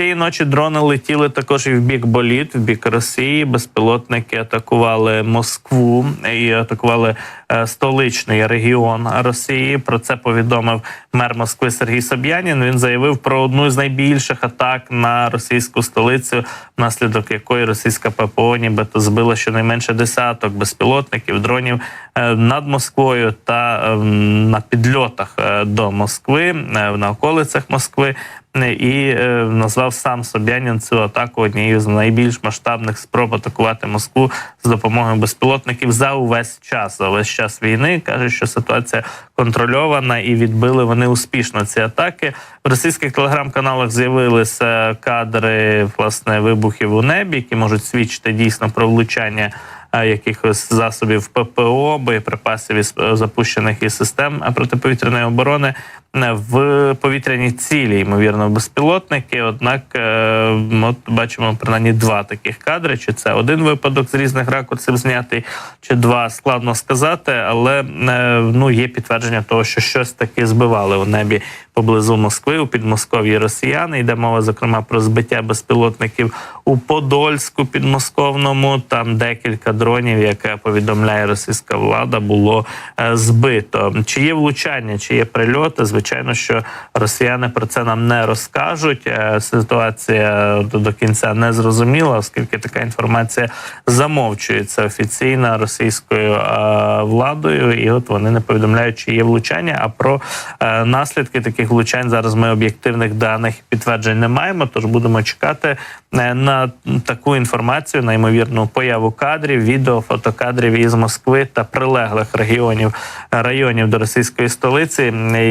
цієї ночі дрони летіли також і в бік боліт, в бік Росії. Безпілотники атакували Москву і атакували е, столичний регіон Росії. Про це повідомив мер Москви Сергій Соб'янін. Він заявив про одну з найбільших атак на російську столицю, внаслідок якої російська ППО нібито збила щонайменше десяток безпілотників, дронів е, над Москвою та ем, на підльотах е, до Москви е, на околицях Москви. Е, І е, назвав сам Собянін цю атаку однією з найбільш масштабних спроб атакувати Москву з допомогою безпілотників за увесь час. За увесь час війни каже, що ситуація контрольована і відбили вони успішно ці атаки. В російських телеграм-каналах з'явилися кадри власне вибухів у небі, які можуть свідчити дійсно про влучання е, якихось засобів ППО, боєприпасів із запущених із систем протиповітряної оборони в повітряні цілі, ймовірно, безпілотники. Однак, е, от бачимо принаймні два таких кадри. Чи це один випадок з різних ракурсів знятий, чи два складно сказати, але е, ну є підтвердження того, що щось таки збивали у небі поблизу Москви у підмосков'ї росіяни. Йде мова зокрема про збиття безпілотників у Подольську підмосковному. Там декілька дронів, яке повідомляє російська влада, було е, збито. Чи є влучання, чи є прильоти? Звичайно, що росіяни про це нам не розкажуть. Е, Ситуація до, кінця не зрозуміла, оскільки така інформація замовчується офіційно російською е, владою, і от вони не повідомляють, чи є влучання. А про е, наслідки таких влучань зараз ми об'єктивних даних підтверджень не маємо. Тож будемо чекати на таку інформацію, на ймовірну появу кадрів, відео, фотокадрів із Москви та прилеглих регіонів районів до російської столиці,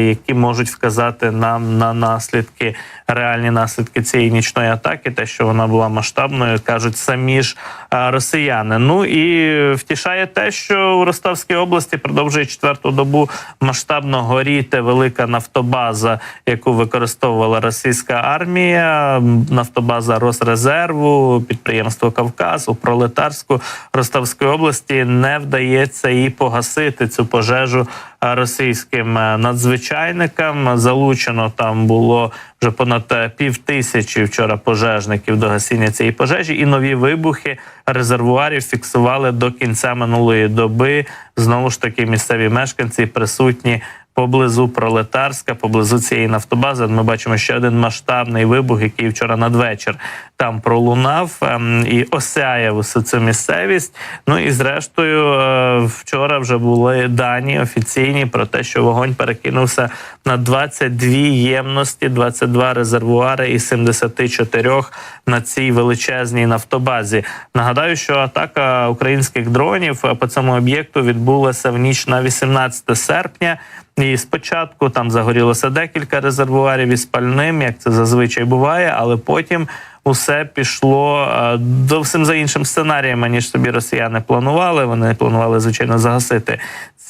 які можуть вказати нам на наслідки, реальні наслідки цієї нічної атаки, те, що вона була масштабною, кажуть самі ж е, росіяни. Ну і втішає те, що у Ростовській області продовжує четверту добу масштабно горіти велика нафтобаза, яку використовувала російська армія, нафтобаза Росрезерву, підприємство Кавказ у пролетарську Ростовської області не вдається і погасити цю пожежу російським е, надзвичайникам. Залучено там було вже понад е, пів тисячі вчора пожежників до гасіння цієї пожежі, і нові вибухи резервуарів фіксували до кінця минулої доби. Знову ж таки, місцеві мешканці присутні. Поблизу пролетарська, поблизу цієї нафтобази, ми бачимо ще один масштабний вибух, який вчора надвечір там пролунав ем, і осяяв усю цю місцевість. Ну і зрештою, е, вчора вже були дані офіційні про те, що вогонь перекинувся на 22 ємності, 22 резервуари із 74 на цій величезній нафтобазі. Нагадаю, що атака українських дронів по цьому об'єкту відбулася в ніч на 18 серпня. І спочатку там загорілося декілька резервуарів із пальним, як це зазвичай буває, але потім усе пішло е, зовсім за іншим сценарієм, ніж собі росіяни планували. Вони планували звичайно загасити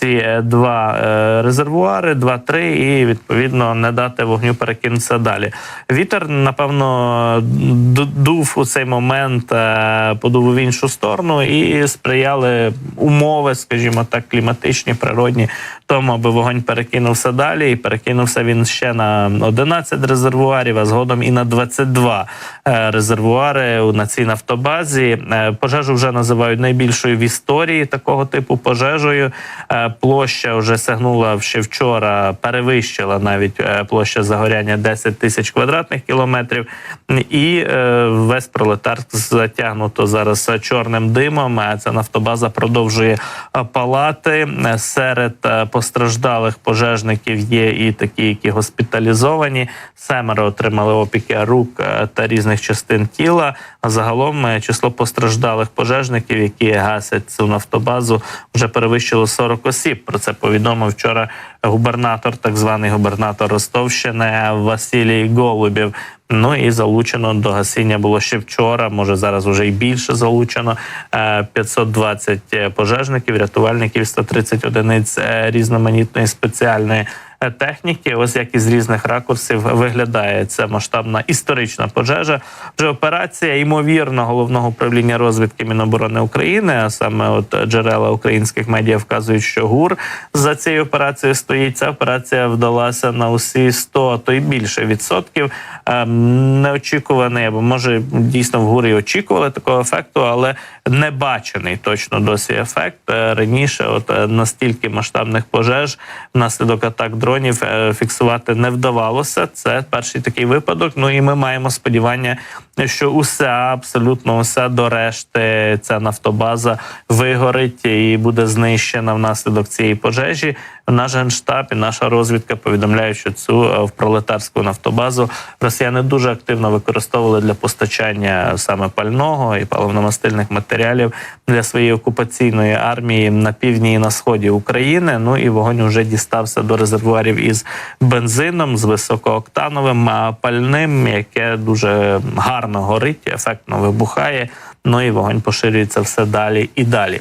ці е, два е, резервуари, два-три, і відповідно не дати вогню перекинутися далі. Вітер, напевно, дув у цей момент, е, подув в іншу сторону і сприяли умови, скажімо так, кліматичні, природні, тому аби вогонь перекинувся далі, і перекинувся він ще на 11 резервуарів, а згодом і на 22 е, резервуари на цій нафтобазі. Е, Пожежу вже називають найбільшою в історії такого типу пожежею. Е, Площа вже сягнула ще вчора, перевищила навіть площа загоряння 10 тисяч квадратних кілометрів. І весь пролетарськ затягнуто зараз чорним димом. Ця нафтобаза продовжує палати. Серед е, постраждалих пожежників є і такі, які госпіталізовані. Семеро отримали опіки рук е, та різних частин тіла. А загалом е, число постраждалих пожежників, які гасять цю нафтобазу, вже перевищило 40 осіб. Про це повідомив вчора губернатор, так званий губернатор Ростовщини Василій Голубів. Ну і залучено до гасіння було ще вчора. Може зараз вже й більше залучено. Е, 520 пожежників, рятувальників, 130 одиниць е, різноманітної спеціальної е, техніки. Ось як із різних ракурсів виглядає ця масштабна історична пожежа. Вже операція ймовірно головного управління розвідки Міноборони України, а саме от джерела українських медіа вказують, що ГУР за цією операцією стоїть. Ця операція вдалася на усі 100, а то й більше відсотків. Ем, Неочікуваний, або може дійсно в ГУРі очікували такого ефекту, але не бачений точно досі ефект. Е, Раніше, от е, настільки масштабних пожеж внаслідок атак дронів е, фіксувати не вдавалося. Це перший такий випадок. Ну і ми маємо сподівання, що уся абсолютно уся до решти ця нафтобаза вигорить і буде знищена внаслідок цієї пожежі. Наш генштаб і наша розвідка повідомляють, що цю е, в пролетарську нафтобазу росіяни дуже активно використовували для постачання саме пального і паливно-мастильних матеріалів для своєї окупаційної армії на півдні і на сході України. Ну і вогонь вже дістався до резервуарів із бензином з високооктановим пальним, яке дуже гарно горить, ефектно вибухає. Ну і вогонь поширюється все далі і далі.